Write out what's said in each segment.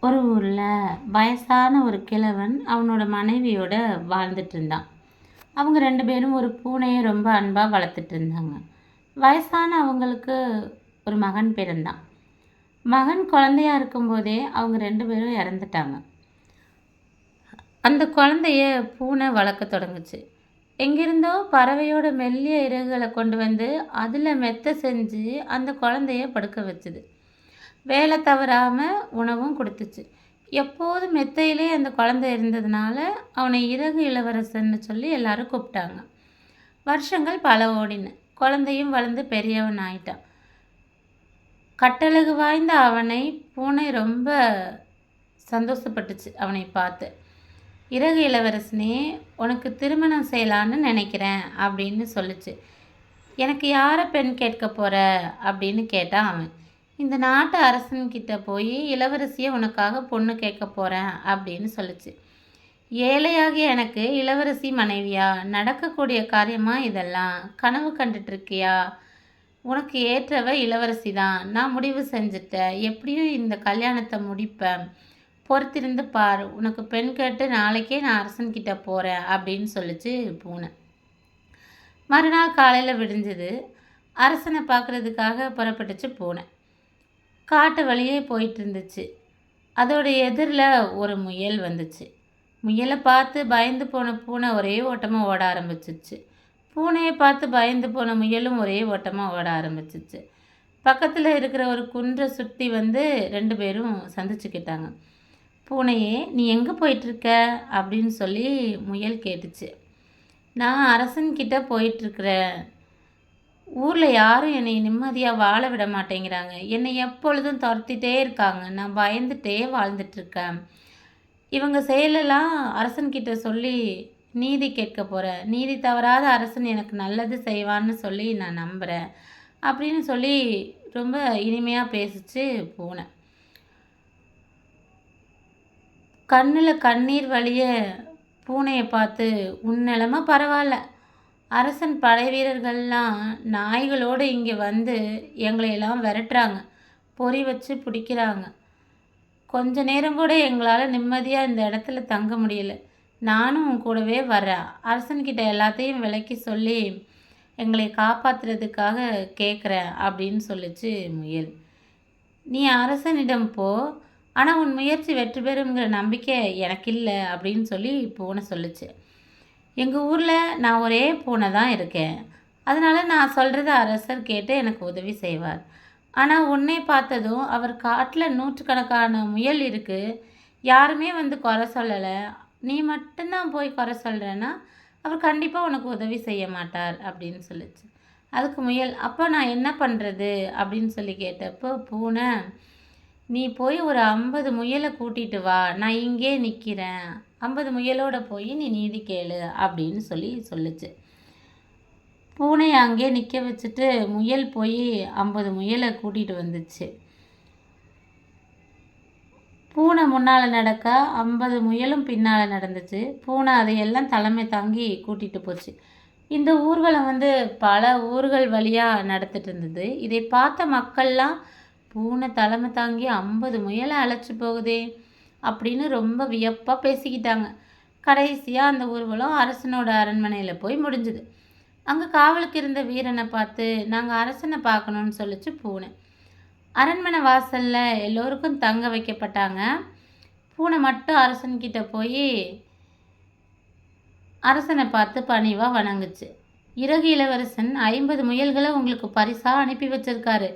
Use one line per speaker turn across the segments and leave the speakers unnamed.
ஒரு ஊரில் வயசான ஒரு கிழவன் அவனோட மனைவியோட வாழ்ந்துட்டு இருந்தான். அவங்க ரெண்டு பேரும் ஒரு பூனையை ரொம்ப அன்பாக வளர்த்துட்டு இருந்தாங்க. வயசான அவங்களுக்கு ஒரு மகன் பிறந்தான். மகன் குழந்தையா இருக்கும்போதே அவங்க ரெண்டு பேரும் இறந்துட்டாங்க. அந்த குழந்தைய பூனை வளர்க்க தொடங்குச்சு. எங்கிருந்தோ பறவையோட மெல்லிய இறகுகளை கொண்டு வந்து அதில் மெத்த செஞ்சு அந்த குழந்தைய படுக்க வச்சுது. வேலை தவறாமல் உணவும் கொடுத்துச்சு. எப்போதும் மெத்தையிலே அந்த குழந்தை இருந்ததுனால அவனை இறகு இளவரசன்னு சொல்லி எல்லாரும் கூப்பிட்டாங்க. வருஷங்கள் பல ஓடின. குழந்தையும் வளர்ந்து பெரியவன் ஆயிட்டான். கட்டழகு வாய்ந்த அவனை பூனை ரொம்ப சந்தோஷப்பட்டுச்சு அவனை பார்த்து. இறகு இளவரசனே உனக்கு திருமணம் செய்யலான்னு நினைக்கிறேன் அப்படின்னு சொல்லுச்சு. எனக்கு யாரை பெண் கேட்க போகிற அப்படின்னு கேட்டான் அவன். இந்த நாட்டு அரசன்கிட்ட போய் இளவரசியை உனக்காக பொண்ணு கேட்க போகிறேன் அப்படின்னு சொல்லிச்சு. ஏழையாகிய எனக்கு இளவரசி மனைவியா நடக்கக்கூடிய காரியமா இதெல்லாம்? கனவு கண்டுட்ருக்கியா உனக்கு ஏற்றவ இளவரசி தான் நான் முடிவு செஞ்சுட்டேன். எப்படியும் இந்த கல்யாணத்தை முடிப்பேன். பொறுத்திருந்து பார். உனக்கு பெண் கேட்டு நாளைக்கே நான் அரசன்கிட்ட போகிறேன் அப்படின்னு சொல்லிச்சு பூனை. மறுநாள் காலையில் விடிஞ்சது. அரசனை பார்க்குறதுக்காக புறப்பட்டுச்சு பூனை. காட்டு வழியே போயிட்டு இருந்துச்சு அதோட எதிரில் ஒரு முயல் வந்துச்சு. முயலை பார்த்து பயந்து போன பூனை ஒரே ஓட்டமாக ஓட ஆரம்பிச்சிச்சு. பூனையை பார்த்து பயந்து போன முயலும் ஒரே ஓட்டமாக ஓட ஆரம்பிச்சிச்சு. பக்கத்தில் இருக்கிற ஒரு குன்றை சுற்றி வந்து ரெண்டு பேரும் சந்திச்சுக்கிட்டாங்க. பூனையே நீ எங்கே போயிட்டுருக்க? அப்படின்னு சொல்லி முயல் கேட்டுச்சு. நான் அரசன்கிட்ட போயிட்டுருக்குறேன். ஊரில் யாரும் என்னை நிம்மதியாக வாழ விட மாட்டேங்கிறாங்க. என்னை எப்பொழுதும் துரத்திட்டே இருக்காங்க. நான் பயந்துட்டே வாழ்ந்துட்டுருக்கேன். இவங்க செயலெல்லாம் அரசன்கிட்ட சொல்லி நீதி கேட்க போகிறேன் நீதி தவறாத அரசன் எனக்கு நல்லது செய்வான்னு சொல்லி நான் நம்புகிறேன் அப்படின்னு சொல்லி ரொம்ப இனிமையாக பேசிச்சு பூனை கண்ணில் கண்ணீர் வழிய பூனையை பார்த்து உன்னலமாக பரவாயில்ல. அரசன் படை வீரர்கள்லாம் நாய்களோடு இங்கே வந்து எங்களையெல்லாம் விரட்டுறாங்க. பொறி வச்சு பிடிக்கிறாங்க. கொஞ்ச நேரம் கூட எங்களால் நிம்மதியாக இந்த இடத்துல தங்க முடியல. நானும் உன் கூடவே வரேன் அரசன்கிட்ட எல்லாத்தையும் விளக்கி சொல்லி எங்களை காப்பாற்றுறதுக்காக கேட்குறேன் அப்படின்னு சொல்லிச்சு முயல். நீ அரசனிடம் போ. ஆனால் உன் முயற்சி வெற்றி பெறுங்கிற நம்பிக்கை எனக்கு இல்லை அப்படின்னு சொல்லி பூனை சொல்லுச்சு. எங்கள் ஊரில் நான் ஒரே பூனை தான் இருக்கேன். அதனால் நான் சொல்கிறத அரசர் கேட்டு எனக்கு உதவி செய்வார். ஆனால் உன்னை பார்த்ததும் அவர் காட்டில் நூற்றுக்கணக்கான முயல் இருக்குது யாருமே வந்து குறை சொல்லலை. நீ மட்டும்தான் போய் குறை சொல்கிறேன்னா அவர் கண்டிப்பாக உனக்கு உதவி செய்ய மாட்டார் அப்படின்னு சொல்லிச்சு. அதுக்கு முயல் அப்போ நான் என்ன பண்ணுறது அப்படின்னு சொல்லி கேட்டப்போ பூனை நீ போய் ஒரு ஐம்பது முயலை கூட்டிகிட்டு வா நான் இங்கே நிற்கிறேன் ஐம்பது முயலோட போய் நீ நீதி கேளு அப்படின்னு சொல்லி சொல்லுச்சு. பூனை அங்கே நிற்க வச்சுட்டு முயல் போய் ஐம்பது முயலை கூட்டிகிட்டு வந்துச்சு. பூனை முன்னால் நடக்க ஐம்பது முயலும் பின்னால் நடந்துச்சு. பூனை அதையெல்லாம் தலைமை தாங்கி கூட்டிகிட்டு போச்சு. இந்த ஊர்வலம் வந்து பல ஊர்கள் வழியாக நடத்திட்டு இருந்தது. இதை பார்த்த மக்கள்லாம் பூனை தலைமை தாங்கி ஐம்பது முயலை அழைச்சி போகுதே அப்படின்னு ரொம்ப வியப்பாக பேசிக்கிட்டாங்க. கடைசியாக அந்த ஊர்வலம் அரசனோட அரண்மனையில் போய் முடிஞ்சுது. அங்கே காவலுக்கு இருந்த வீரனை பார்த்து நாங்கள் அரசனை பார்க்கணுன்னு சொல்லிச்சு பூனை. அரண்மனை வாசலில் எல்லோருக்கும் தங்க வைக்கப்பட்டாங்க. பூனை மட்டும் அரசன்கிட்ட போய் அரசனை பார்த்து பணிவாக வணங்குச்சு. இறகு இளவரசன் ஐம்பது முயல்களை உங்களுக்கு பரிசாக அனுப்பி வச்சிருக்காரு.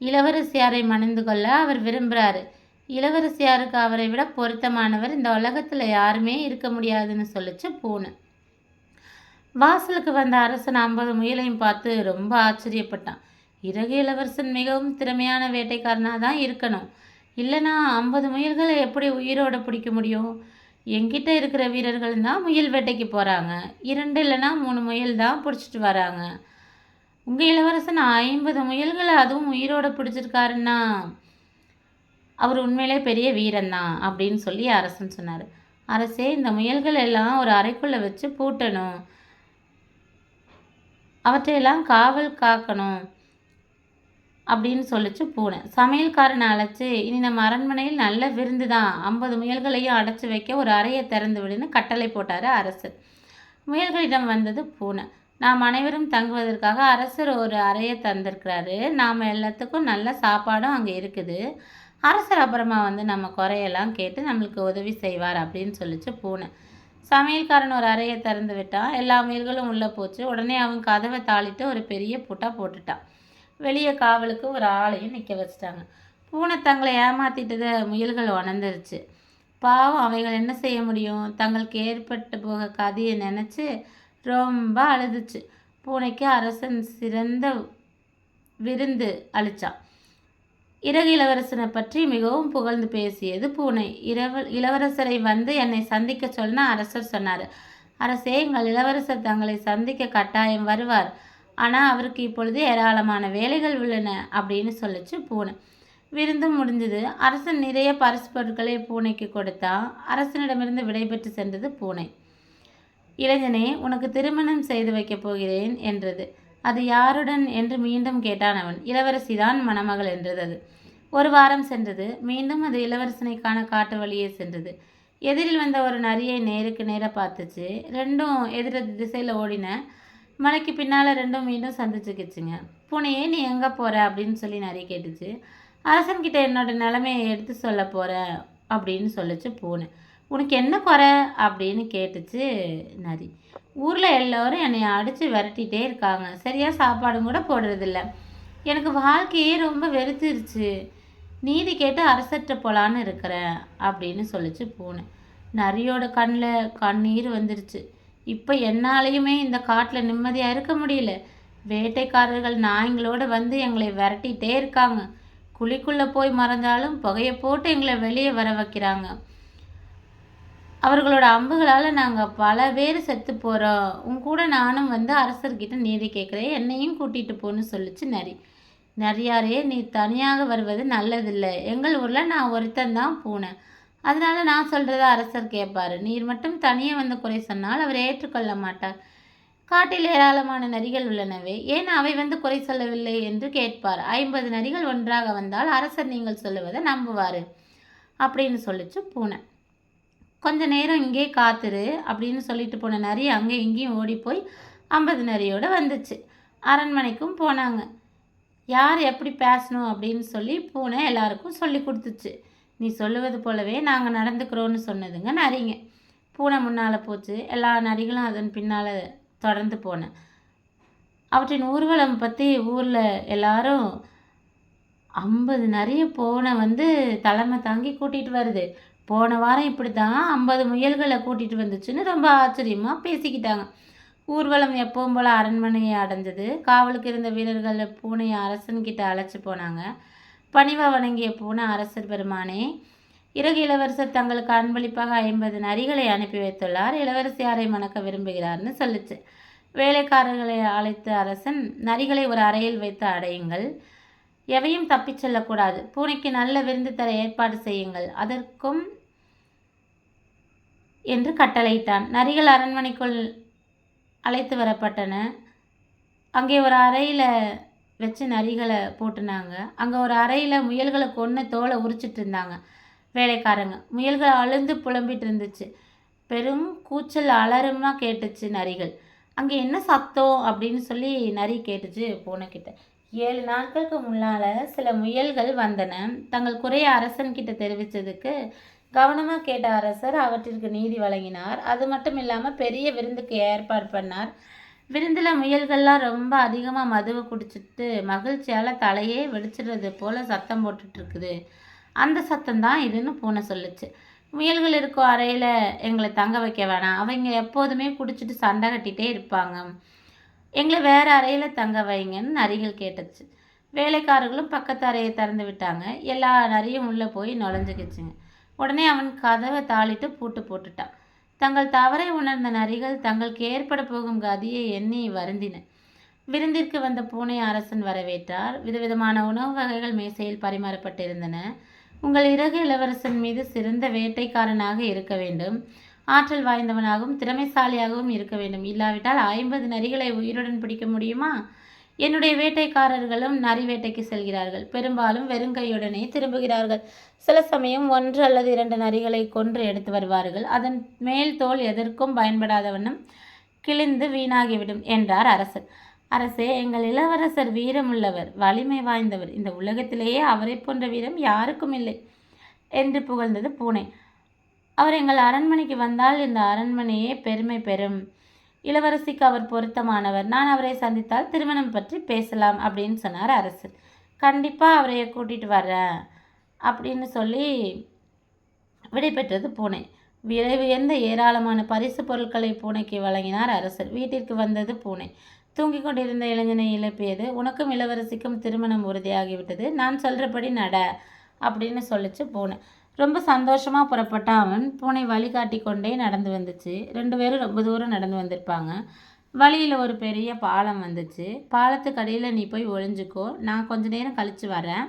இளவரசியாரை மணந்து கொள்ள அவர் விரும்புகிறாரு இளவரசியாருக்கு அவரை விட பொருத்தமானவர் இந்த உலகத்தில் யாருமே இருக்க முடியாதுன்னு சொல்லிச்சு பூனை. வாசலுக்கு வந்த அரசன் ஐம்பது முயலையும் பார்த்து ரொம்ப ஆச்சரியப்பட்டான். இறகு இளவரசன் மிகவும் திறமையான வேட்டைக்காரனாக தான் இருக்கணும். இல்லைனா ஐம்பது முயல்களை எப்படி உயிரோட பிடிக்க முடியும்? என்கிட்ட இருக்கிற வீரர்கள் தான் முயல் வேட்டைக்கு போகிறாங்க இரண்டு இல்லைன்னா மூணு முயல் தான் பிடிச்சிட்டு வராங்க. உங்கள் இளவரசன் ஐம்பது முயல்களை அதுவும் உயிரோட பிடிச்சிருக்காருன்னா அவர் உண்மையிலே பெரிய வீரன்தான் அப்படின்னு சொல்லி அரசன் சொன்னார். அரசே இந்த முயல்கள் எல்லாம் ஒரு அறைக்குள்ளே வச்சு பூட்டணும். அவற்றையெல்லாம் காவல் காக்கணும் அப்படின்னு சொல்லிச்சு பூனை. சமையல்காரனை அழைச்சி இனி நம்ம அரண்மனையில் நல்ல விருந்து தான் ஐம்பது முயல்களையும் அடைச்சி வைக்க ஒரு அறையை திறந்து விடுன்னு கட்டளை போட்டார் அரசர். முயல்களிடம் வந்தது பூனை. நாம் அனைவரும் தங்குவதற்காக அரசர் ஒரு அறையை தந்திருக்கிறாரு. நாம் எல்லாத்துக்கும் நல்ல சாப்பாடும் அங்கே இருக்குது. அரசர் அப்புறமா வந்து நம்ம குறையெல்லாம் கேட்டு நம்மளுக்கு உதவி செய்வார் அப்படின்னு சொல்லிச்சு பூனை. சமையல்காரன் ஒரு அறையை திறந்து விட்டான் எல்லா முயல்களும் உள்ளே போச்சு. உடனே அவன் கதவை தாளிட்டு ஒரு பெரிய புட்டா போட்டுட்டான். வெளியே காவலுக்கு ஒரு ஆளையும் நிற்க வச்சிட்டாங்க. பூனை தங்களை ஏமாத்திட்டதை முயல்கள் உணர்ந்துருச்சு. பாவம் அவைகள் என்ன செய்ய முடியும்? தங்களுக்கு ஏற்பட்டு போக கதையை நினச்சி ரொம்ப அழுதுச்சு. பூனைக்கு அரசன் சிறந்த விருந்து அளித்தான் இறகு இளவரசனை பற்றி மிகவும் புகழ்ந்து பேசியது பூனை. இரவு இளவரசரை வந்து என்னை சந்திக்க சொன்ன அரசர் சொன்னார். அரசே எங்கள் இளவரசர் தங்களை சந்திக்க கட்டாயம் வருவார். ஆனால் அவருக்கு இப்பொழுது ஏராளமான வேலைகள் உள்ளன அப்படின்னு சொல்லிச்சு பூனை. விருந்தும் முடிஞ்சது. அரசன் நிறைய பரிசு பொருட்களை பூனைக்கு கொடுத்தான். அரசனிடமிருந்து விடைபெற்று சென்றது பூனை. இளைஞனே உனக்கு திருமணம் செய்து வைக்கப் போகிறேன் என்றது. அது யாருடன் என்று மீண்டும் கேட்டான் அவன். இளவரசிதான் மணமகள் என்றது. அது ஒரு வாரம் சென்றது. மீண்டும் அது இளவரசனை காண காட்டு வழியே சென்றது. எதிரில் வந்த ஒரு நரியை நேருக்கு நேராக பார்த்துச்சு. ரெண்டும் எதிர திசையில் ஓடின. மலைக்கு பின்னால் ரெண்டும் மீண்டும் சந்திச்சுக்கிச்சுங்க. பூனையே நீ எங்கே போகிற அப்படின்னு சொல்லி நரி கேட்டுச்சு. அரசன்கிட்ட என்னோட நிலைமையை எடுத்து சொல்ல போகிற அப்படின்னு சொல்லிச்சு பூனை. உனக்கு என்ன குறை? அப்படின்னு கேட்டுச்சு நரி. ஊரில் எல்லோரும் என்னை அடித்து விரட்டிகிட்டே இருக்காங்க. சரியாக சாப்பாடும் கூட போடுறதில்ல. எனக்கு வாழ்க்கையே ரொம்ப வெறுத்துருச்சு. நீதி கேட்டு அரசற்ற போலான்னு இருக்கிறேன் அப்படின்னு சொல்லிச்சு பூனை. நரியோட கண்ணில் கண்ணீர் வந்துருச்சு. இப்போ என்னாலையுமே இந்த காட்டில் நிம்மதியாக இருக்க முடியல. வேட்டைக்காரர்கள் நாய்ங்களோட வந்து எங்களை விரட்டிகிட்டே இருக்காங்க. குழிக்குள்ளே போய் மறைஞ்சாலும் புகையை போட்டு எங்களை வெளியே வர வைக்கிறாங்க. அவர்களோட அம்புகளால் நாங்கள் பல பேர் செத்து போகிறோம் உன் கூட நானும் வந்து அரசர்கிட்ட நீதி கேட்குறேன். என்னையும் கூட்டிகிட்டு போன்னு சொல்லிச்சு நரி. நரியாரே நீ தனியாக வருவது நல்லதில்லை. எங்கள் ஊரில் நான் ஒருத்தன் தான் போனேன் அதனால நான் சொல்கிறத அரசர் கேட்பார். நீர் மட்டும் தனியாக வந்து குறை சொன்னால் அவர் ஏற்றுக்கொள்ள மாட்டார். காட்டில் ஏராளமான நரிகள் உள்ளனவே. ஏன் அவை வந்து குறை சொல்லவில்லை என்று கேட்பார். ஐம்பது நரிகள் ஒன்றாக வந்தால் அரசர் நீங்கள் சொல்லுவதை நம்புவார். அப்படின்னு சொல்லிச்சு பூனை. கொஞ்ச நேரம் இங்கே காத்துரு அப்படின்னு சொல்லிட்டு போன நரி அங்கே இங்கேயும் ஓடி போய் ஐம்பது நரியோடு வந்துச்சு. அரண்மனைக்கும் போனாங்க. யார் எப்படி பேசணும் அப்படின்னு சொல்லி பூனை எல்லாருக்கும் சொல்லி கொடுத்துச்சு. நீ சொல்லுவது போலவே நாங்கள் நடந்துக்கிறோன்னு சொன்னதுங்க நரிங்க. பூனை முன்னால் போச்சு. எல்லா நரிகளும் அதன் பின்னால் தொடர்ந்து போனேன் அவற்றின் ஊர்வலம் பற்றி ஊரில் எல்லாரும் ஐம்பது நிறைய பூனை வந்து தலைமை தாங்கி கூட்டிகிட்டு வருது. போன வாரம் இப்படி தான் ஐம்பது முயல்களை கூட்டிகிட்டு வந்துச்சுன்னு ரொம்ப ஆச்சரியமாக பேசிக்கிட்டாங்க. ஊர்வலம் எப்பவும் போல் அரண்மனையை அடைஞ்சது. காவலுக்கு இருந்த வீரர்கள் பூனையை அரசன்கிட்ட அழைச்சி போனாங்க. பணிவாக வணங்கிய பூனை அரசர் பெருமானே இறகு இளவரசர் தங்களுக்கு அன்பளிப்பாக ஐம்பது நரிகளை அனுப்பி வைத்துள்ளார். இளவரசி யாரை மணக்க விரும்புகிறார்னு சொல்லுச்சு. வேலைக்காரர்களை அழைத்த அரசன் நரிகளை ஒரு அறையில் வைத்து அடையுங்கள். எவையும் தப்பிச் செல்லக்கூடாது. பூனைக்கு நல்ல விருந்து தர ஏற்பாடு செய்யுங்கள். அதற்கும் என்று கட்டளையிட்டான். நரிகள் அரண்மனைக்குள் அழைத்து வரப்பட்டன. அங்கே ஒரு அறையில் வச்சு நரிகளை போட்டுனாங்க. அங்கே ஒரு அறையில் முயல்களை கொன்று தோலை உரிச்சிட்டு இருந்தாங்க வேலைக்காரங்க. முயல்கள் அழுந்து புலம்பிட்டு இருந்துச்சு. பெரும் கூச்சல் அலருமா கேட்டுச்சு நரிகள். அங்கே என்ன சத்தம் அப்படின்னு சொல்லி நரி கேட்டுச்சு பூனைக்கிட்ட. ஏழு நாட்களுக்கு முன்னால் சில முயல்கள் வந்தன. தங்கள் குறைய அரசன்கிட்ட தெரிவித்ததுக்கு கவனமாக கேட்ட அரசர் அவற்றிற்கு நீதி வழங்கினார். அது மட்டும் இல்லாமல் பெரிய விருந்துக்கு ஏற்பாடு பண்ணார். விருந்தில் முயல்கள்லாம் ரொம்ப அதிகமாக மதுவை குடிச்சிட்டு மகிழ்ச்சியால் தலையே வெடிச்சிடுறது போல் சத்தம் போட்டுட்ருக்குது. அந்த சத்தம் தான் இதுன்னு பூனை சொல்லுச்சு. முயல்கள் இருக்கும் அறையில் எங்களை தங்க வைக்க வேணாம். அவங்க எப்போதுமே குடிச்சிட்டு சண்டை கட்டிகிட்டே இருப்பாங்க. எங்களை வேறு அறையில் தங்க வைங்கன்னு நரிகள் கேட்டுச்சு. வேலைக்காரர்களும் பக்கத்து அறையை திறந்து விட்டாங்க. எல்லா நரியும் உள்ளே போய் நுழைஞ்சுக்கிச்சுங்க. உடனே அவன் கதவை தாளிட்டு பூட்டு போட்டுட்டான். தங்கள் தவறை உணர்ந்த நரிகள் தங்களுக்கு ஏற்பட போகும் கதியை எண்ணி வருந்தின. விருந்திற்கு வந்த பூனை அரசன் வரவேற்றார். விதவிதமான உணவு வகைகள் மேசையில் பரிமாறப்பட்டிருந்தன. உங்கள் இறகு இளவரசன் மீது சிறந்த வேட்டைக்காரனாக இருக்க வேண்டும். ஆற்றல் வாய்ந்தவனாகவும் திறமைசாலியாகவும் இருக்க வேண்டும். இல்லாவிட்டால் ஐம்பது நரிகளை உயிருடன் பிடிக்க முடியுமா? என்னுடைய வேட்டைக்காரர்களும் நரி வேட்டைக்கு செல்கிறார்கள். பெரும்பாலும் வெறுங்கையுடனே திரும்புகிறார்கள். சில சமயம் ஒன்று அல்லது இரண்டு நரிகளை கொன்று எடுத்து வருவார்கள். அதன் மேல் தோல் எதற்கும் பயன்படாத வண்ணம் கிழிந்து வீணாகிவிடும் என்றார் அரசர். அரசே எங்கள் இளவரசர் வீரமுள்ளவர் வலிமை வாய்ந்தவர். இந்த உலகத்திலேயே அவரை போன்ற வீரம் யாருக்கும் இல்லை என்று புகழ்ந்தது பூனை. அவர் எங்கள் அரண்மனைக்கு வந்தால் இந்த அரண்மனையே பெருமை பெறும் இளவரசிக்கு அவர் பொருத்தமானவர். நான் அவரை சந்தித்தால் திருமணம் பற்றி பேசலாம் அப்படின்னு சொன்னார் அரசர் கண்டிப்பாக அவரைய கூட்டிகிட்டு வர்றேன் அப்படின்னு சொல்லி விடைபெற்றது பூனை. விலை உயர்ந்த ஏராளமான பரிசு பொருட்களை பூனைக்கு வழங்கினார் அரசர். வீட்டிற்கு வந்தது பூனை. தூங்கிக் கொண்டிருந்த இளைஞனை இழப்பியது. உனக்கும் இளவரசிக்கும் திருமணம் உறுதியாகிவிட்டது. நான் சொல்கிறபடி நட அப்படின்னு சொல்லிச்சு பூனை. ரொம்ப சந்தோஷமாக புறப்பட்ட அவன் பூனை வழிகாட்டி கொண்டே நடந்து வந்துச்சு. ரெண்டு பேரும் ரொம்ப தூரம் நடந்து வந்திருப்பாங்க. வழியில் ஒரு பெரிய பாலம் வந்துச்சு. பாலத்துக்கு அடியில் நீ போய் ஒளிஞ்சுக்கோ. நான் கொஞ்ச நேரம் கழித்து வரேன்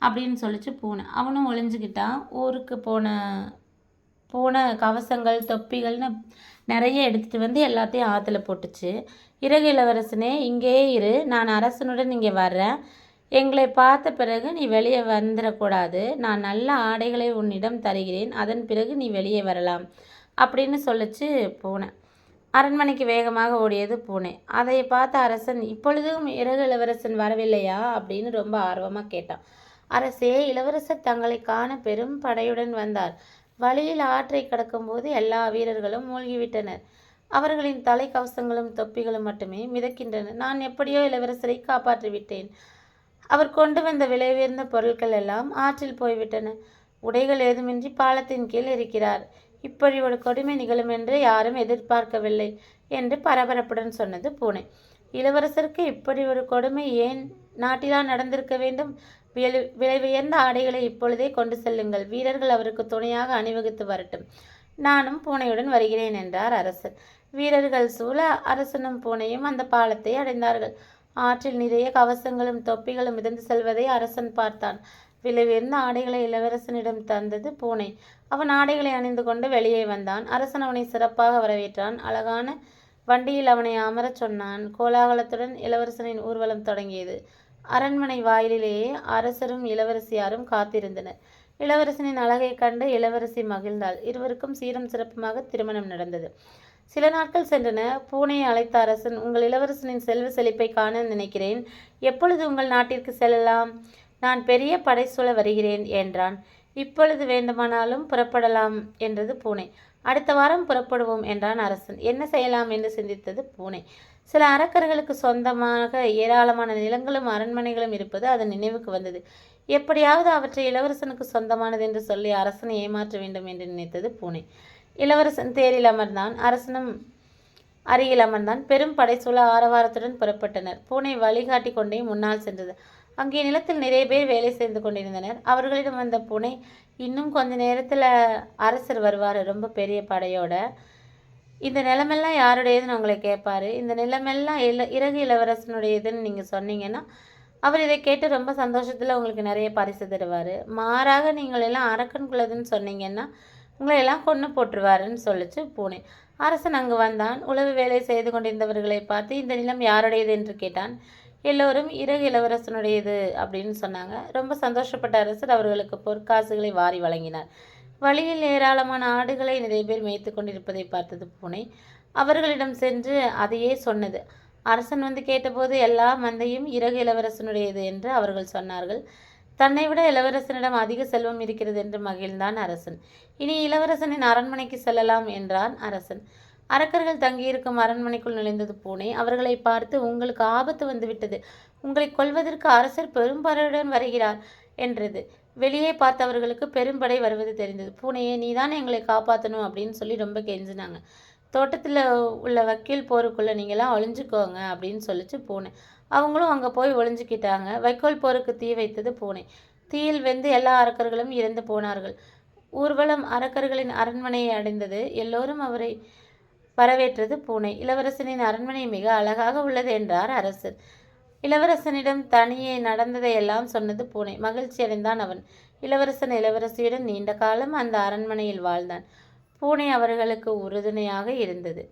அப்படின்னு சொல்லிச்சு பூனை. அவனும் ஒளிஞ்சுக்கிட்டான். ஊருக்கு போன போன கவசங்கள் தொப்பிகள்னு நிறைய எடுத்துகிட்டு வந்து எல்லாத்தையும் ஆற்றுல போட்டுச்சு. இறகு இளவரசனே இங்கேயே இரு. நான் அரசனுடன் இங்கே வர்றேன். எங்களை பார்த்த பிறகு நீ வெளியே வந்துடக்கூடாது நான் நல்ல ஆடைகளை உன்னிடம் தருகிறேன். அதன் பிறகு நீ வெளியே வரலாம். அப்படின்னு சொல்லிச்சு பூனை. அரண்மனைக்கு வேகமாக ஓடியது பூனை. அதை பார்த்த அரசன் இப்பொழுதும் இறகு இளவரசன் வரவில்லையா? அப்படின்னு ரொம்ப ஆர்வமாக கேட்டான். அரசே இளவரசர் தங்களை காண பெரும் படையுடன் வந்தார். வழியில் ஆற்றை கடக்கும்போது எல்லா வீரர்களும் மூழ்கிவிட்டனர். அவர்களின் தலைக்கவசங்களும் தொப்பிகளும் மட்டுமே மிதக்கின்றன. நான் எப்படியோ இளவரசரை காப்பாற்றிவிட்டேன். அவர் கொண்டு வந்த விலை உயர்ந்த பொருட்கள் எல்லாம் ஆற்றில் போய்விட்டன. உடைகள் ஏதுமின்றி பாலத்தின் கீழ் இருக்கிறார். இப்படி ஒரு கொடுமை நிகழும் என்று யாரும் எதிர்பார்க்கவில்லை என்று பரபரப்புடன் சொன்னது பூனை. இளவரசருக்கு இப்படி ஒரு கொடுமை ஏன் நாட்டிலா நடந்திருக்க வேண்டும்? விலை விலை உயர்ந்த ஆடைகளை இப்பொழுதே கொண்டு செல்லுங்கள். வீரர்கள் அவருக்கு துணையாக அணிவகுத்து வரட்டும். நானும் பூனையுடன் வருகிறேன் என்றார் அரசர். வீரர்கள் சூழ அரசனும் பூனையும் அந்த பாலத்தை அடைந்தார்கள். ஆற்றில் நிறைய கவசங்களும் தொப்பிகளும் மிதந்து செல்வதை அரசன் பார்த்தான். விலை ஆடைகளை இளவரசனிடம் தந்தது? பூனை. அவன் ஆடைகளை அணிந்து கொண்டு வெளியே வந்தான். அரசன் அவனை சிறப்பாக வரவேற்றான். அழகான வண்டியில் அவனை அமரச் சொன்னான். கோலாகலத்துடன் இளவரசனின் ஊர்வலம் தொடங்கியது. அரண்மனை வாயிலிலேயே அரசரும் இளவரசியாரும் காத்திருந்தனர். இளவரசனின் அழகை கண்டு இளவரசி மகிழ்ந்தாள். இருவருக்கும் சீரம் சிறப்புமாக திருமணம் நடந்தது. சில நாட்கள் சென்றன. பூனையை அழைத்த அரசன் உங்கள் இளவரசனின் செல்வ செழிப்பை காண நினைக்கிறேன். எப்பொழுது உங்கள் நாட்டிற்கு செல்லலாம்? நான் பெரிய படை சூழ வருகிறேன் என்றான். இப்பொழுது வேண்டுமானாலும் புறப்படலாம் என்றது பூனை. அடுத்த வாரம் புறப்படுவோம் என்றான் அரசன். என்ன செய்யலாம்? என்று சிந்தித்தது பூனை. சில அரக்கர்களுக்கு சொந்தமாக ஏராளமான நிலங்களும் அரண்மனைகளும் இருப்பது அதன் நினைவுக்கு வந்தது. எப்படியாவது அவற்றை இளவரசனுக்கு சொந்தமானது என்று சொல்லி அரசனை ஏமாற்ற வேண்டும் என்று நினைத்தது பூனை. இளவரசன் தேரில் அமர்ந்தான். அரசனும் அருகில் அமர்ந்தான். பெரும் படைசூழ ஆரவாரத்துடன் புறப்பட்டனர். பூனை வழிகாட்டி கொண்டே முன்னால் சென்றது. அங்கே நிலத்தில் நிறைய பேர் வேலை செய்து கொண்டிருந்தனர். அவர்களிடம் வந்த பூனை இன்னும் கொஞ்ச நேரத்தில் அரசர் வருவார். ரொம்ப பெரிய படையோட. இந்த நிலமெல்லாம் யாருடையதுன்னு உங்களை கேட்பாரு இந்த நிலமெல்லாம் இல இறகு இளவரசனுடையதுன்னு நீங்கள் சொன்னீங்கன்னா அவர் இதை கேட்டு ரொம்ப சந்தோஷத்தில் உங்களுக்கு நிறைய பரிசு தருவார். மாறாக நீங்கள் எல்லாம் அரக்கன்குள்ளதுன்னு சொன்னீங்கன்னா உங்களை எல்லாம் கொன்று போட்டுருவாருன்னு சொல்லிச்சு பூனை. அரசன் அங்கு வந்தான். உளவு வேலை செய்து கொண்டிருந்தவர்களை பார்த்து இந்த நிலம் யாருடையது? என்று கேட்டான். எல்லோரும் இறகு இளவரசனுடையது அப்படின்னு சொன்னாங்க. ரொம்ப சந்தோஷப்பட்ட அரசர் அவர்களுக்கு பொற்காசுகளை வாரி வழங்கினார். வழியில் ஏராளமான ஆடுகளை நிறைய பேர் மேய்த்து கொண்டிருப்பதை பார்த்தது பூனை. அவர்களிடம் சென்று அதையே சொன்னது. அரசன் வந்து கேட்டபோது எல்லா மந்தையும் இறகு இளவரசனுடையது என்று அவர்கள் சொன்னார்கள். தன்னை விட இளவரசனிடம் அதிக செல்வம் இருக்கிறது என்று மகிழ்ந்தான் அரசன். இனி இளவரசனின் அரண்மனைக்கு செல்லலாம் என்றான் அரசன். அரக்கர்கள் தங்கியிருக்கும் அரண்மனைக்குள் நுழைந்தது பூனை அவர்களை பார்த்து உங்களுக்கு ஆபத்து வந்துவிட்டது. உங்களை கொல்வதற்கு அரசர் பெரும்படையுடன் வருகிறார் என்றது. வெளியே பார்த்தவர்களுக்கு பெரும்படை வருவது தெரிந்தது. பூனையே நீதான் எங்களை காப்பாற்றணும் அப்படின்னு சொல்லி ரொம்ப கெஞ்சினாங்க. தோட்டத்தில் உள்ள வக்கீல் போருக்குள்ளே நீங்களாம் ஒளிஞ்சுக்கோங்க அப்படின்னு சொல்லிச்சு பூனை. அவங்களும் அங்கே போய் ஒளிஞ்சுக்கிட்டாங்க. வைக்கோல் போருக்கு தீ வைத்தது பூனை. தீயில் வெந்து எல்லா அரக்கர்களும் இறந்து போனார்கள். ஊர்வலம் அரக்கர்களின் அரண்மனையை அடைந்தது. எல்லோரும் அவரை வரவேற்றது பூனை. இளவரசனின் அரண்மனை மிக அழகாக உள்ளது என்றார் அரசர். இளவரசனிடம் தனியே நடந்ததையெல்லாம் சொன்னது பூனை. மகிழ்ச்சி அடைந்தான் அவன். இளவரசன் இளவரசியுடன் நீண்ட காலம் அந்த அரண்மனையில் வாழ்ந்தான். பூனை அவர்களுக்கு உறுதுணையாக இருந்தது.